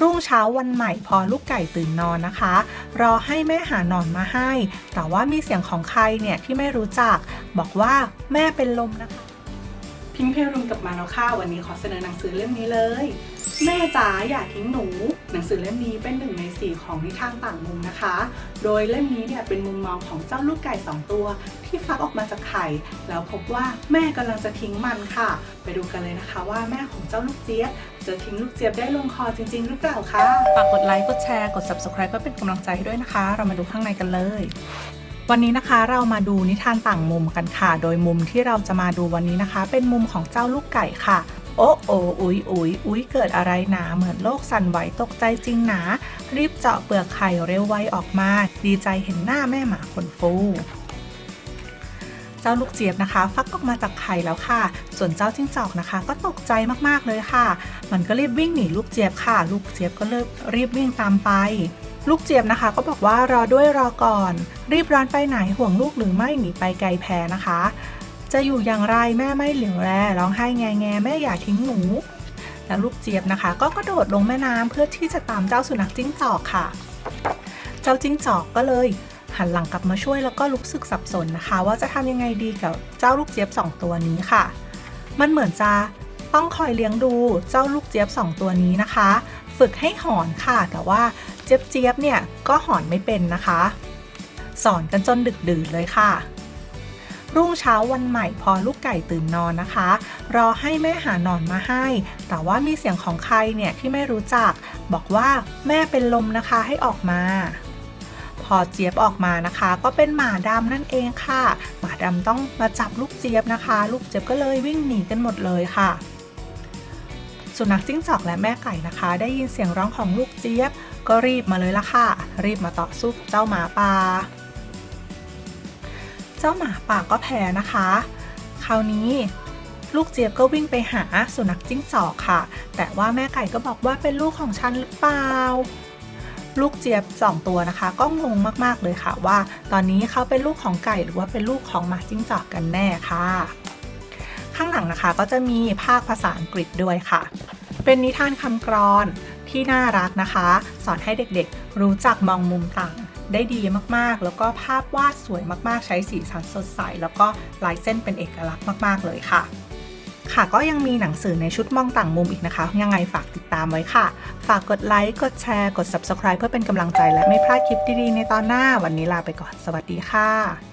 รุ่งเช้าวันใหม่พอลูกไก่ตื่นนอนนะคะ รอให้แม่หาหนอนมาให้ แต่ว่ามีเสียงของใครเนี่ยที่ไม่รู้จัก บอกว่าแม่เป็นลมนะคะ พิงเพรุมกลับมาแล้วค่ะวันนี้ขอเสนอหนังสือเล่มนี้เลย แม่จ๋าอย่าทิ้งหนู หนังสือเล่มนี้เป็นหนึ่งในสี่ของนิทานต่างมุมนะคะ โดยเล่มนี้เนี่ยเป็นมุมมองของเจ้าลูกไก่สองตัว ที่ฟักออกมาจากไข่ แล้วพบว่าแม่กำลังจะทิ้งมันค่ะ ไปดูกันเลยนะคะ ว่าแม่ของเจ้าลูกเจี๊ยบจะทิ้งลูกเจี๊ยบได้ลงคอจริง ๆ หรือเปล่าคะฝากกดไลค์กดแชร์กด subscribe เพื่อเป็นกำลังใจให้ด้วยนะคะ เรามาดูข้างในกันเลยวันนี้นะคะเรามาดูนิทานต่างมุมกันค่ะ โดยมุมที่เราจะมาดูวันนี้นะคะ เป็นมุมของเจ้าลูกไก่ค่ะ โอ้โออุ๊ยอุ๊ยอุ๊ยเกิดอะไรหนาเหมือนโลกสั่นไหวตกใจจริงหนา รีบเจาะเปลือกไข่เร็วไวออกมา ดีใจเห็นหน้าแม่หมาขนฟูเจ้าลูกเจี๊ยบนะคะ ฟักออกมาจากไข่แล้วค่ะ ส่วนเจ้าจิ้งจอกนะคะ ก็ตกใจมากๆเลยค่ะ มันก็รีบวิ่งหนีลูกเจี๊ยบค่ะ ลูกเจี๊ยบก็เลิรีบวิ่งตามไป ลูกเจี๊ยบนะคะ ก็บอกว่ารอด้วยรอก่อน รีบร้อนไปไหนห่วงลูกหรือไม่หนีไปไกลแพนะคะ จะอยู่อย่างไรแม่ไม่เหลียวแลร้องไห้แงแงแม่อย่าทิ้งหนูแล้วลูกเจี๊ยบนะคะ ก็กระโดดลงแม่น้ำเพื่อที่จะตามเจ้าสุนัขจิ้งจอกค่ะ เจ้าจิ้งจอกก็เลย หันหลังกลับมาช่วยแล้วก็รู้สึกสับสนนะคะ ว่าจะทำยังไงดีกับเจ้าลูกเจี๊ยบสองตัวนี้ค่ะ มันเหมือนจะต้องคอยเลี้ยงดูเจ้าลูกเจี๊ยบสองตัวนี้นะคะ ฝึกให้หอนค่ะ แต่ว่าเจี๊ยบเจี๊ยบเนี่ยก็หอนไม่เป็นนะคะ สอนกันจนดึกดื่นเลยค่ะ รุ่งเช้าวันใหม่พอลูกไก่ตื่นนอนนะคะ รอให้แม่หาหนอนมาให้ แต่ว่ามีเสียงของใครเนี่ยที่ไม่รู้จัก บอกว่าแม่เป็นลมนะคะให้ออกมา พอเจี๊ยบออกมานะคะ ก็เป็นหมาดำนั่นเองค่ะ หมาดำต้องมาจับลูกเจี๊ยบนะคะ ลูกเจี๊ยบก็เลยวิ่งหนีกันหมดเลยค่ะสุนัขจิ้งจอกและแม่ไก่นะคะ ได้ยินเสียงร้องของลูกเจี๊ยบ ก็รีบมาเลยละค่ะ รีบมาต่อสู้เจ้าหมาป่า เจ้าหมาป่าก็แพ้นะคะ คราวนี้ลูกเจี๊ยบก็วิ่งไปหาสุนัขจิ้งจอกค่ะ แต่ว่าแม่ไก่ก็บอกว่าเป็นลูกของฉันหรือเปล่า ลูกเจี๊ยบสองตัวนะคะ ก็งงมากๆเลยค่ะว่า ตอนนี้เขาเป็นลูกของไก่หรือว่าเป็นลูกของหมาจิ้งจอกกันแน่ค่ะ ข้างหลังนะคะก็จะมีภาคภาษาอังกฤษด้วยค่ะ เป็นนิทานคำกรอนที่น่ารักนะคะ สอนให้เด็กๆ รู้จักมองมุมต่าง ได้ดีมากๆ แล้วก็ภาพวาดสวยมากๆ ใช้สีสันสดใส แล้วก็ลายเส้นเป็นเอกลักษณ์มาก ๆ เลยค่ะ ค่ะก็ยังมีหนังสือในชุดมองต่างมุมอีกนะคะ ยังไงฝากติดตามไว้ค่ะ ฝากกดไลค์กดแชร์ กด subscribe เพื่อเป็นกำลังใจและไม่พลาดคลิปดีๆในตอนหน้า วันนี้ลาไปก่อนสวัสดีค่ะ